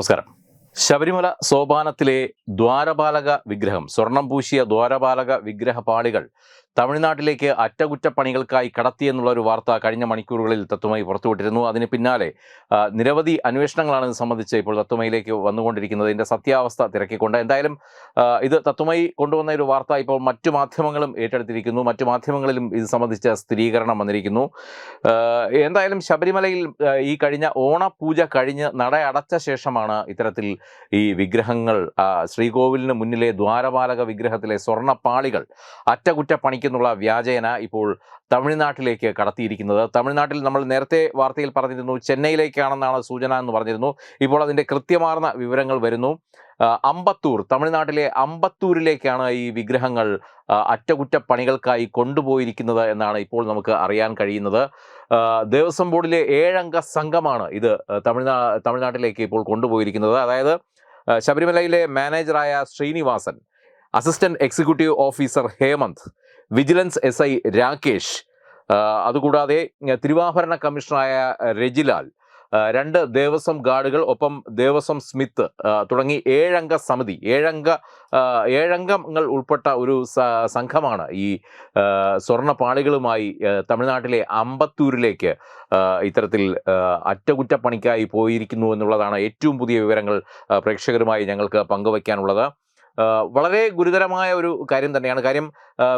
നമസ്കാരം. ശബരിമല സോപാനത്തിലെ ദ്വാരപാലക വിഗ്രഹം സ്വർണം പൂശിയ ദ്വാരപാലക വിഗ്രഹ പാളികൾ തമിഴ്നാട്ടിലേക്ക് അറ്റകുറ്റപ്പണികൾക്കായി കടത്തിയെന്നുള്ള ഒരു വാർത്ത കഴിഞ്ഞ മണിക്കൂറുകളിൽ തത്വമായി പുറത്തുവിട്ടിരുന്നു. അതിന് പിന്നാലെ നിരവധി അന്വേഷണങ്ങളാണ് ഇത് സംബന്ധിച്ച് ഇപ്പോൾ തത്വമയിലേക്ക് വന്നുകൊണ്ടിരിക്കുന്നത്. ഇതിന്റെ സത്യാവസ്ഥ തിരക്കിക്കൊണ്ട്. എന്തായാലും ഇത് തത്വമായി കൊണ്ടുവന്ന ഒരു വാർത്ത ഇപ്പോൾ മറ്റു മാധ്യമങ്ങളും ഏറ്റെടുത്തിരിക്കുന്നു. മറ്റു മാധ്യമങ്ങളിലും ഇത് സംബന്ധിച്ച സ്ഥിരീകരണം വന്നിരിക്കുന്നു. എന്തായാലും ശബരിമലയിൽ ഈ കഴിഞ്ഞ ഓണപൂജ കഴിഞ്ഞ് നട അടച്ച ശേഷമാണ് ഇത്തരത്തിൽ ഈ വിഗ്രഹങ്ങൾ ശ്രീകോവിലിന് മുന്നിലെ ദ്വാരപാലക വിഗ്രഹത്തിലെ സ്വർണപ്പാളികൾ അറ്റകുറ്റപ്പണിക്കെന്നുള്ള വ്യാജേന ഇപ്പോൾ തമിഴ്നാട്ടിലേക്ക് കടത്തിയിരിക്കുന്നത്. തമിഴ്നാട്ടിൽ നമ്മൾ നേരത്തെ വാർത്തയിൽ പറഞ്ഞിരുന്നു ചെന്നൈയിലേക്കാണെന്നാണ് സൂചന എന്ന് പറഞ്ഞിരുന്നു. ഇപ്പോൾ അതിന്റെ കൃത്യമാർന്ന വിവരങ്ങൾ വരുന്നു. അമ്പത്തൂർ തമിഴ്നാട്ടിലെ അമ്പത്തൂരിലേക്കാണ് ഈ വിഗ്രഹങ്ങൾ അറ്റകുറ്റപ്പണികൾക്കായി കൊണ്ടുപോയിരിക്കുന്നത് എന്നാണ് ഇപ്പോൾ നമുക്ക് അറിയാൻ കഴിയുന്നത്. ദേവസ്വം ബോർഡിലെ ഏഴംഗ സംഘമാണ് ഇത് തമിഴ്നാ തമിഴ്നാട്ടിലേക്ക് ഇപ്പോൾ കൊണ്ടുപോയിരിക്കുന്നത്. അതായത് ശബരിമലയിലെ മാനേജറായ Srinivasan assistant executive officer Hemanth vigilance S I Rakesh അതുകൂടാതെ തിരുവാഭരണ കമ്മീഷണറായ രജിലാൽ രണ്ട് ദേവസ്വം ഗാർഡുകൾ ഒപ്പം ദേവസ്വം സ്മിത്ത് തുടങ്ങി ഏഴംഗ സമിതി. ഏഴംഗ ഏഴംഗങ്ങൾ ഉൾപ്പെട്ട ഒരു സംഘമാണ് ഈ സ്വർണപ്പാളികളുമായി തമിഴ്നാട്ടിലെ അമ്പത്തൂരിലേക്ക് ഇത്തരത്തിൽ അറ്റകുറ്റപ്പണിക്കായി പോയിരിക്കുന്നു എന്നുള്ളതാണ് ഏറ്റവും പുതിയ വിവരങ്ങൾ പ്രേക്ഷകരുമായി ഞങ്ങൾക്ക് പങ്കുവയ്ക്കാനുള്ളത്. വളരെ ഗുരുതരമായ ഒരു കാര്യം തന്നെയാണ്. കാര്യം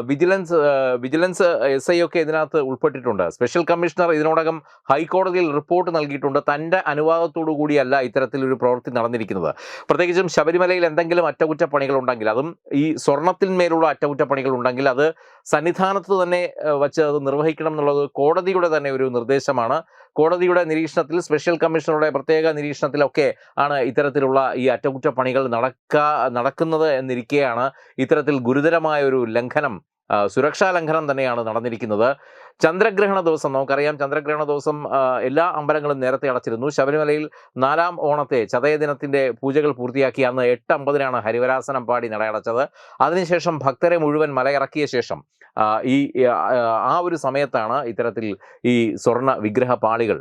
വിജിലൻസ് വിജിലൻസ് എസ് ഐ ഒക്കെ ഇതിനകത്ത് ഉൾപ്പെട്ടിട്ടുണ്ട്. സ്പെഷ്യൽ കമ്മീഷണർ ഇതിനോടകം ഹൈക്കോടതിയിൽ റിപ്പോർട്ട് നൽകിയിട്ടുണ്ട്. തന്റെ അനുവാദത്തോടു കൂടിയല്ല ഇത്തരത്തിലൊരു പ്രവൃത്തി നടന്നിരിക്കുന്നത്. പ്രത്യേകിച്ചും ശബരിമലയിൽ എന്തെങ്കിലും അറ്റകുറ്റപ്പണികൾ ഉണ്ടെങ്കിൽ അതും ഈ സ്വർണത്തിന്മേലുള്ള അറ്റകുറ്റപ്പണികൾ ഉണ്ടെങ്കിൽ അത് സന്നിധാനത്ത് തന്നെ വച്ച് അത് നിർവഹിക്കണം എന്നുള്ളത് കോടതിയുടെ തന്നെ ഒരു നിർദ്ദേശമാണ്. കോടതിയുടെ നിരീക്ഷണത്തിൽ സ്പെഷ്യൽ കമ്മീഷണറുടെ പ്രത്യേക നിരീക്ഷണത്തിലൊക്കെ ആണ് ഇത്തരത്തിലുള്ള ഈ അറ്റകുറ്റപ്പണികൾ നടക്കാ നടക്കുന്നത് എന്നിരിക്കെയാണ് ഇത്തരത്തിൽ ഗുരുതരമായ ഒരു ലംഘനം സുരക്ഷാ ലംഘനം തന്നെയാണ് നടന്നിരിക്കുന്നത്. ചന്ദ്രഗ്രഹണ ദിവസം നമുക്കറിയാം ചന്ദ്രഗ്രഹണ ദിവസം എല്ലാ അമ്പലങ്ങളും നേരത്തെ അടച്ചിരുന്നു. ശബരിമലയിൽ നാലാം ഓണത്തെ ചതയ ദിനത്തിന്റെ പൂജകൾ പൂർത്തിയാക്കി അന്ന് എട്ട് അമ്പതിനാണ് ഹരിവരാസനം പാടി നടയടച്ചത്. അതിനുശേഷം ഭക്തരെ മുഴുവൻ മലയിറക്കിയ ശേഷം ഈ ആ, ഒരു സമയത്താണ് ഇത്തരത്തിൽ ഈ സ്വർണ വിഗ്രഹ പാളികൾ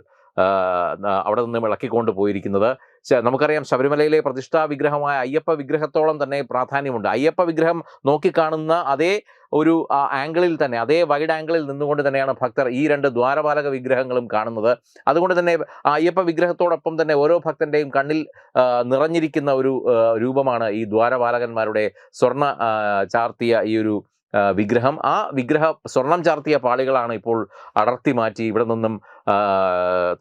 അവിടെ നിന്ന് ഇളക്കിക്കൊണ്ട് പോയിരിക്കുന്നത്. നമുക്കറിയാം ശബരിമലയിലെ പ്രതിഷ്ഠാ വിഗ്രഹമായ അയ്യപ്പ വിഗ്രഹത്തോളം തന്നെ പ്രാധാന്യമുണ്ട്. അയ്യപ്പ വിഗ്രഹം നോക്കിക്കാണുന്ന അതേ ഒരു ആംഗിളിൽ തന്നെ അതേ വൈഡ് ആംഗിളിൽ നിന്നുകൊണ്ട് തന്നെയാണ് ഭക്തർ ഈ രണ്ട് ദ്വാരപാലക വിഗ്രഹങ്ങളും കാണുന്നത്. അതുകൊണ്ട് തന്നെ അയ്യപ്പ വിഗ്രഹത്തോടൊപ്പം തന്നെ ഓരോ ഭക്തന്റെയും കണ്ണിൽ നിറഞ്ഞിരിക്കുന്ന ഒരു രൂപമാണ് ഈ ദ്വാരപാലകന്മാരുടെ സ്വർണ ചാർത്തിയ ഈ ഒരു വിഗ്രഹം. ആ വിഗ്രഹ സ്വർണം ചാർത്തിയ പാളികളാണ് ഇപ്പോൾ അടർത്തി മാറ്റി ഇവിടെ നിന്നും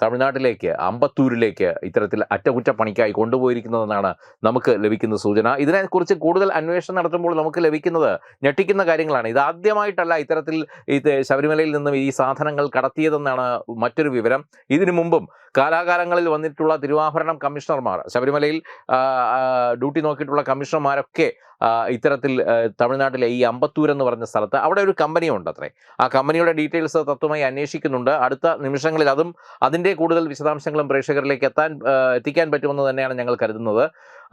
തമിഴ്നാട്ടിലേക്ക് അമ്പത്തൂരിലേക്ക് ഇത്തരത്തിൽ അറ്റകുറ്റപ്പണിക്കായി കൊണ്ടുപോയിരിക്കുന്നതെന്നാണ് നമുക്ക് ലഭിക്കുന്ന സൂചന. ഇതിനെക്കുറിച്ച് കൂടുതൽ അന്വേഷണം നടത്തുമ്പോൾ നമുക്ക് ലഭിക്കുന്നത് ഞെട്ടിക്കുന്ന കാര്യങ്ങളാണ്. ഇതാദ്യമായിട്ടല്ല ഇത്തരത്തിൽ ഇത് ശബരിമലയിൽ നിന്നും ഈ സാധനങ്ങൾ കടത്തിയതെന്നാണ് മറ്റൊരു വിവരം. ഇതിനു മുമ്പും കാലാകാലങ്ങളിൽ വന്നിട്ടുള്ള തിരുവാഭരണം കമ്മീഷണർമാർ ശബരിമലയിൽ ഡ്യൂട്ടി നോക്കിയിട്ടുള്ള കമ്മീഷണർമാരൊക്കെ ഇത്തരത്തിൽ തമിഴ്നാട്ടിലെ ഈ അമ്പത്തൂർ എന്ന് പറഞ്ഞ സ്ഥലത്ത് അവിടെ ഒരു കമ്പനിയുണ്ട് അത്രേ. ആ കമ്പനിയുടെ ഡീറ്റെയിൽസ് തത്വമായി അന്വേഷിക്കുന്നുണ്ട്. അടുത്ത നിമിഷങ്ങളിൽ അതും അതിന്റെ കൂടുതൽ വിശദാംശങ്ങളും പ്രേക്ഷകരിലേക്ക് എത്താൻ എത്തിക്കാൻ പറ്റുമെന്ന് തന്നെയാണ് ഞങ്ങൾ കരുതുന്നത്.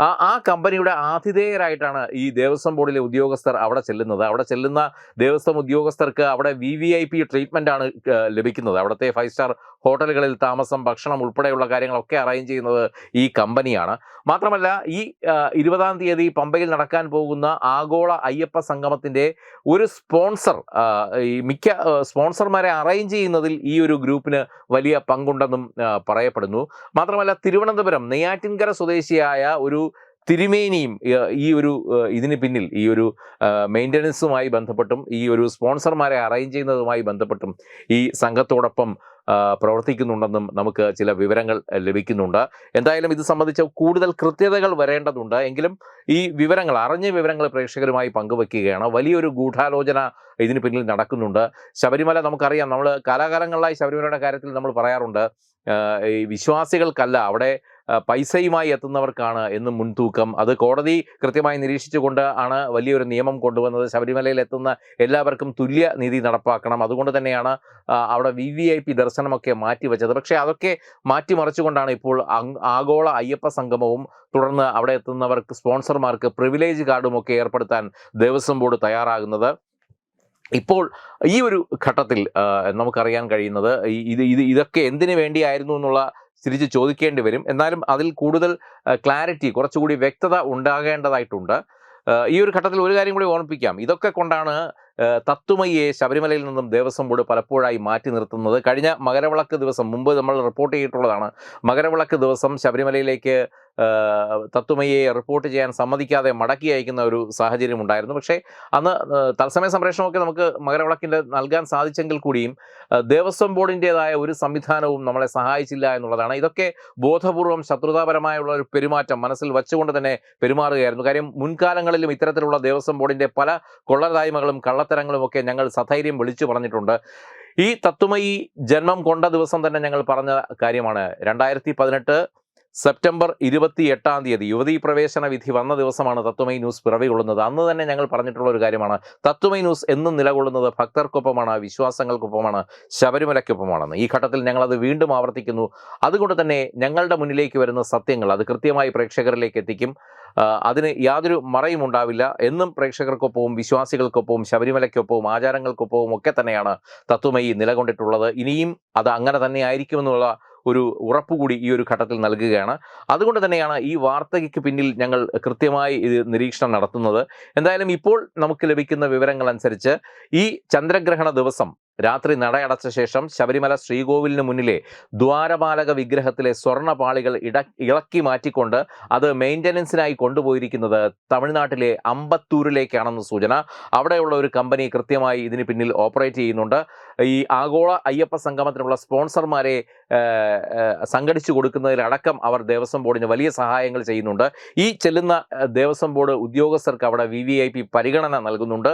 ആ ആ കമ്പനിയുടെ ആതിഥേയരായിട്ടാണ് ഈ ദേവസ്വം ബോർഡിലെ ഉദ്യോഗസ്ഥർ അവിടെ ചെല്ലുന്നത്. അവിടെ ചെല്ലുന്ന ദേവസ്വം ഉദ്യോഗസ്ഥർക്ക് അവിടെ V V I P treatment ആണ് ലഭിക്കുന്നത്. അവിടുത്തെ ഫൈവ് സ്റ്റാർ ഹോട്ടലുകളിൽ താമസം ഭക്ഷണം ഉൾപ്പെടെയുള്ള കാര്യങ്ങളൊക്കെ അറേഞ്ച് ചെയ്യുന്നത് ഈ കമ്പനിയാണ്. മാത്രമല്ല ഈ ഇരുപതാം തീയതി പമ്പയിൽ നടക്കാൻ പോകുന്ന ആഗോള അയ്യപ്പ സംഗമത്തിന്റെ ഒരു സ്പോൺസർ ഈ മിക്ക സ്പോൺസർമാരെ അറേഞ്ച് ചെയ്യുന്നതിൽ ഈ ഒരു ഗ്രൂപ്പിന് വലിയ പങ്കുണ്ടെന്നും പറയപ്പെടുന്നു. മാത്രമല്ല തിരുവനന്തപുരം നെയ്യാറ്റിൻകര സ്വദേശിയായ ഒരു തിരുമേനിയും ഈ ഒരു ഇതിന് പിന്നിൽ ഈ ഒരു മെയിന്റനൻസുമായി ബന്ധപ്പെട്ടും ഈ ഒരു സ്പോൺസർമാരെ അറേഞ്ച് ചെയ്യുന്നതുമായി ബന്ധപ്പെട്ടും ഈ സംഘത്തോടൊപ്പം പ്രവർത്തിക്കുന്നുണ്ടെന്നും നമുക്ക് ചില വിവരങ്ങൾ ലഭിക്കുന്നുണ്ട്. എന്തായാലും ഇത് സംബന്ധിച്ച കൂടുതൽ കൃത്യതകൾ വരേണ്ടതുണ്ട്. എങ്കിലും ഈ വിവരങ്ങൾ അറിഞ്ഞ വിവരങ്ങൾ പ്രേക്ഷകരുമായി പങ്കുവെക്കുകയാണ്. വലിയൊരു ഗൂഢാലോചന ഇതിന് പിന്നിൽ നടക്കുന്നുണ്ട്. ശബരിമല നമുക്കറിയാം നമ്മൾ കാലാകാലങ്ങളിലായി ശബരിമലയുടെ കാര്യത്തിൽ നമ്മൾ പറയാറുണ്ട്. ഈ വിശ്വാസികൾക്കല്ല അവിടെ പൈസയുമായി എത്തുന്നവർക്കാണ് എന്നും മുൻതൂക്കം. അത് കോടതി കൃത്യമായി നിരീക്ഷിച്ചുകൊണ്ട് ആണ് വലിയൊരു നിയമം കൊണ്ടുവന്നത്. ശബരിമലയിൽ എത്തുന്ന എല്ലാവർക്കും തുല്യ നീതി നടപ്പാക്കണം. അതുകൊണ്ട് തന്നെയാണ് അവിടെ വി വി ഐ പി ദർശനമൊക്കെ മാറ്റിവെച്ചത്. പക്ഷേ അതൊക്കെ മാറ്റിമറിച്ചുകൊണ്ടാണ് ഇപ്പോൾ ആഗോള അയ്യപ്പ സംഗമവും തുടർന്ന് അവിടെ എത്തുന്നവർക്ക് സ്പോൺസർമാർക്ക് പ്രിവിലേജ് കാർഡും ഒക്കെ ഏർപ്പെടുത്താൻ ദേവസ്വം ബോർഡ് തയ്യാറാകുന്നത്. ഇപ്പോൾ ഈ ഒരു ഘട്ടത്തിൽ നമുക്കറിയാൻ കഴിയുന്നത് ഇത് ഇത് ഇതൊക്കെ എന്തിനു വേണ്ടിയായിരുന്നു എന്നുള്ള തിരിച്ച് ചോദിക്കേണ്ടി വരും. എന്നാലും അതിൽ കൂടുതൽ ക്ലാരിറ്റി കുറച്ചുകൂടി വ്യക്തത ഉണ്ടാകേണ്ടതായിട്ടുണ്ട്. ഈ ഒരു ഘട്ടത്തിൽ ഒരു കാര്യം കൂടി ഓർമ്മിപ്പിക്കാം. ഇതൊക്കെ കൊണ്ടാണ് ഏഹ് തത്തുമയ്യെ ശബരിമലയിൽ നിന്നും ദേവസ്വം ബോർഡ് പലപ്പോഴായി മാറ്റി നിർത്തുന്നത്. കഴിഞ്ഞ മകരവിളക്ക് ദിവസം മുമ്പ് നമ്മൾ റിപ്പോർട്ട് ചെയ്തിട്ടുള്ളതാണ്. മകരവിളക്ക് ദിവസം ശബരിമലയിലേക്ക് ഏഹ് തത്തുമയ്യെ റിപ്പോർട്ട് ചെയ്യാൻ സമ്മതിക്കാതെ മടക്കി അയക്കുന്ന ഒരു സാഹചര്യം ഉണ്ടായിരുന്നു. പക്ഷേ അന്ന് തത്സമയ സംപ്രേഷണമൊക്കെ നമുക്ക് മകരവിളക്കിന്റെ നൽകാൻ സാധിച്ചെങ്കിൽ കൂടിയും ദേവസ്വം ബോർഡിന്റെതായ ഒരു സംവിധാനവും നമ്മളെ സഹായിച്ചില്ല എന്നുള്ളതാണ്. ഇതൊക്കെ ബോധപൂർവം ശത്രുതാപരമായുള്ള ഒരു പെരുമാറ്റം മനസ്സിൽ വച്ചുകൊണ്ട് തന്നെ പെരുമാറുകയായിരുന്നു. കാര്യം മുൻകാലങ്ങളിലും ഇത്തരത്തിലുള്ള ദേവസ്വം ബോർഡിന്റെ പല കൊള്ളരായ്മകളും കള്ളത്തരങ്ങളും ഒക്കെ ഞങ്ങൾ സധൈര്യം വിളിച്ചു പറഞ്ഞിട്ടുണ്ട്. ഈ തത്വമയി ജന്മം കൊണ്ട ദിവസം തന്നെ ഞങ്ങൾ പറഞ്ഞ കാര്യമാണ്. രണ്ടായിരത്തി പതിനെട്ട് സെപ്റ്റംബർ ഇരുപത്തി എട്ടാം തീയതി യുവതീ പ്രവേശന വിധി വന്ന ദിവസമാണ് തത്വമൈ ന്യൂസ് പിറവി കൊള്ളുന്നത് അന്ന് തന്നെ ഞങ്ങൾ പറഞ്ഞിട്ടുള്ള ഒരു കാര്യമാണ്. തത്വമൈ ന്യൂസ് എന്നും നിലകൊള്ളുന്നത് ഭക്തർക്കൊപ്പമാണ് വിശ്വാസങ്ങൾക്കൊപ്പമാണ് ശബരിമലയ്ക്കൊപ്പമാണെന്ന്. ഈ ഘട്ടത്തിൽ ഞങ്ങളത് വീണ്ടും ആവർത്തിക്കുന്നു. അതുകൊണ്ട് തന്നെ ഞങ്ങളുടെ മുന്നിലേക്ക് വരുന്ന സത്യങ്ങൾ അത് കൃത്യമായി പ്രേക്ഷകരിലേക്ക് എത്തിക്കും. അതിന് യാതൊരു മറയും ഉണ്ടാവില്ല. എന്നും പ്രേക്ഷകർക്കൊപ്പവും വിശ്വാസികൾക്കൊപ്പവും ശബരിമലയ്ക്കൊപ്പവും ആചാരങ്ങൾക്കൊപ്പവും ഒക്കെ തന്നെയാണ് തത്വമൈ നിലകൊണ്ടിട്ടുള്ളത്. ഇനിയും അത് അങ്ങനെ തന്നെ ആയിരിക്കുമെന്നുള്ള ഒരു ഉറപ്പുകൂടി ഈ ഒരു ഘട്ടത്തിൽ നൽകുകയാണ്. അതുകൊണ്ട് തന്നെയാണ് ഈ വാർത്തയ്ക്ക് പിന്നിൽ ഞങ്ങൾ കൃത്യമായി ഇത് നിരീക്ഷണം നടത്തുന്നത്. എന്തായാലും ഇപ്പോൾ നമുക്ക് ലഭിക്കുന്ന വിവരങ്ങൾ അനുസരിച്ച് ഈ ചന്ദ്രഗ്രഹണ ദിവസം രാത്രി നടയടച്ച ശേഷം ശബരിമല ശ്രീകോവിലിന് മുന്നിലെ ദ്വാരപാലക വിഗ്രഹത്തിലെ സ്വർണപാളികൾ ഇട ഇളക്കി മാറ്റിക്കൊണ്ട് അത് മെയിന്റനൻസിനായി കൊണ്ടുപോയിരിക്കുന്നത് തമിഴ്നാട്ടിലെ അമ്പത്തൂരിലേക്കാണെന്ന് സൂചന. അവിടെയുള്ള ഒരു കമ്പനി കൃത്യമായി ഇതിന് പിന്നിൽ ഓപ്പറേറ്റ് ചെയ്യുന്നുണ്ട്. ഈ ആഗോള അയ്യപ്പ സംഗമത്തിനുള്ള സ്പോൺസർമാരെ സംഘടിച്ചു കൊടുക്കുന്നതിലടക്കം അവർ ദേവസ്വം ബോർഡിന് വലിയ സഹായങ്ങൾ ചെയ്യുന്നുണ്ട്. ഈ ചെല്ലുന്ന ദേവസ്വം ബോർഡ് ഉദ്യോഗസ്ഥർക്ക് അവിടെ വി പരിഗണന നൽകുന്നുണ്ട്.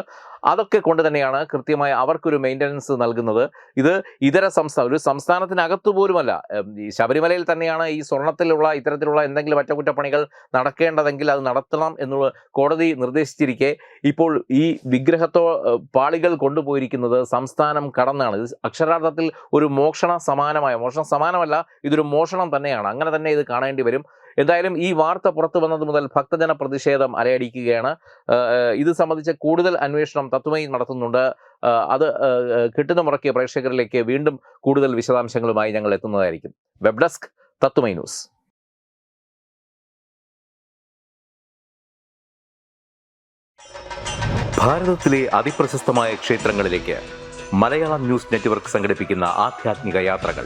അതൊക്കെ കൊണ്ട് തന്നെയാണ് കൃത്യമായി അവർക്കൊരു മെയിന്റനൻസ് നൽകുന്നത്. ഇത് ഇതര സംസ്ഥാന ഒരു സംസ്ഥാനത്തിനകത്തു പോലുമല്ല. ഈ ശബരിമലയിൽ തന്നെയാണ് ഈ സ്വർണത്തിലുള്ള ഇത്തരത്തിലുള്ള എന്തെങ്കിലും അറ്റകുറ്റപ്പണികൾ നടക്കേണ്ടതെങ്കിൽ അത് നടത്തണം എന്നുള്ള കോടതി നിർദ്ദേശിച്ചിരിക്കെ. ഇപ്പോൾ ഈ വിഗ്രഹത്തോ പാളികൾ കൊണ്ടുപോയിരിക്കുന്നത് സംസ്ഥാനം കടന്നാണ്. ഇത് അക്ഷരാർത്ഥത്തിൽ ഒരു മോഷണ സമാനമായ മോഷണ സമാനമല്ല ഇതൊരു മോഷണം തന്നെയാണ്. അങ്ങനെ തന്നെ ഇത് കാണേണ്ടി വരും. എന്തായാലും ഈ വാർത്ത പുറത്തു വന്നത് മുതൽ ഭക്തജന പ്രതിഷേധം അലയടിക്കുകയാണ്. ഇത് സംബന്ധിച്ച് കൂടുതൽ അന്വേഷണം തത്വമയി നടത്തുന്നുണ്ട്. അത് കിട്ടുന്ന മുറയ്ക്ക് പ്രേക്ഷകരിലേക്ക് വീണ്ടും കൂടുതൽ വിശദാംശങ്ങളുമായി ഞങ്ങൾ എത്തുന്നതായിരിക്കും. Web desk Tatwamayi news. ഭാരതത്തിലെ അതിപ്രശസ്തമായ ക്ഷേത്രങ്ങളിലേക്ക് മലയാളം ന്യൂസ് നെറ്റ്വർക്ക് യാത്രകൾ.